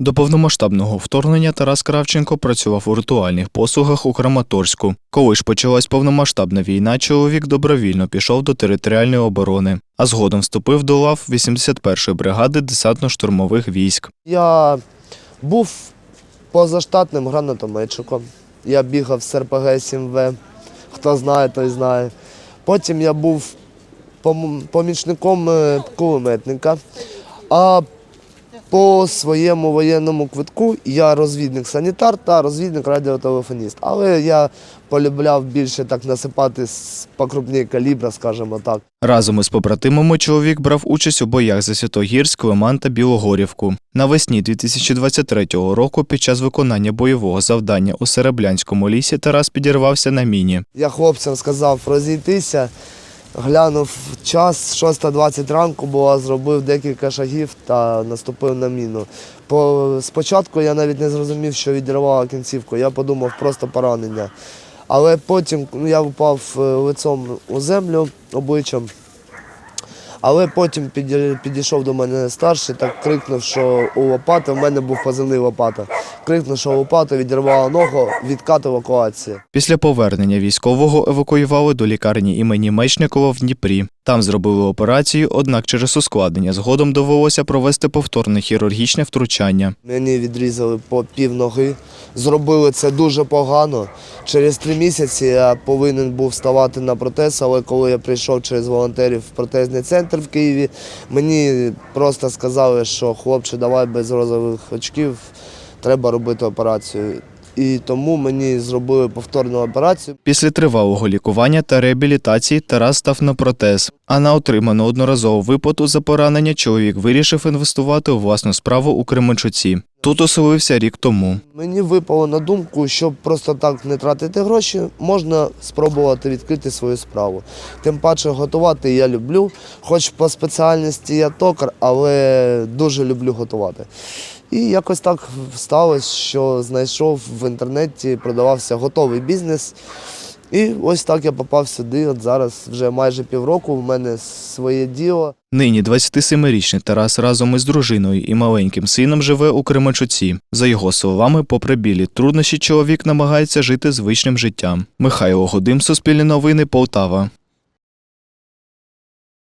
До повномасштабного вторгнення Тарас Кравченко працював у ритуальних послугах у Краматорську. Коли ж почалась повномасштабна війна, чоловік добровільно пішов до територіальної оборони, а згодом вступив до лав 81-ї бригади десантно-штурмових військ. Я був позаштатним гранатометчиком. Я бігав з РПГ 7В. Хто знає, той знає. Потім я був помічником е, кулеметника. А по своєму воєнному квитку я розвідник-санітар та розвідник-радіотелефоніст. Але я полюбляв більше так насипати з покрупні калібра, скажімо так. Разом із побратимами чоловік брав участь у боях за Святогірськ, Лиман та Білогорівку. Навесні 2023 року під час виконання бойового завдання у Сереблянському лісі Тарас підірвався на міні. Я хлопцям сказав розійтися, глянув час, 6.20 ранку було, зробив декілька шагів та наступив на міну. По, спочатку я навіть не зрозумів, що відірвала кінцівку, я подумав просто поранення. Але потім ну, я впав е, лицом у землю обличчям. Але потім підійшов до мене старший, так крикнув, що у лопата, в мене був позивний лопата. Крикнув, що лопата відірвала ногу, відкат евакуації. Після повернення військового евакуювали до лікарні імені Мечникова в Дніпрі. Там зробили операцію, однак через ускладнення згодом довелося провести повторне хірургічне втручання. Мені відрізали по пів ноги. Зробили це дуже погано. Через три місяці я повинен був ставати на протез, але коли я прийшов через волонтерів в протезний центр в Києві, мені просто сказали, що хлопче, давай без розових очків, треба робити операцію. І тому мені зробили повторну операцію. Після тривалого лікування та реабілітації Тарас став на протез. А на отриману одноразову виплату за поранення чоловік вирішив інвестувати у власну справу у Кременчуці. Тут оселився рік тому. Мені випало на думку, щоб просто так не тратити гроші, можна спробувати відкрити свою справу. Тим паче готувати я люблю, хоч по спеціальності я токар, але дуже люблю готувати. І якось так сталося, що знайшов в інтернеті, продавався готовий бізнес. І ось так я попав сюди. От зараз вже майже півроку в мене своє діло. Нині 27-річний Тарас разом із дружиною і маленьким сином живе у Кременчуці. За його словами, попри білі труднощі, чоловік намагається жити звичним життям. Михайло Годим, Суспільне новини, Полтава.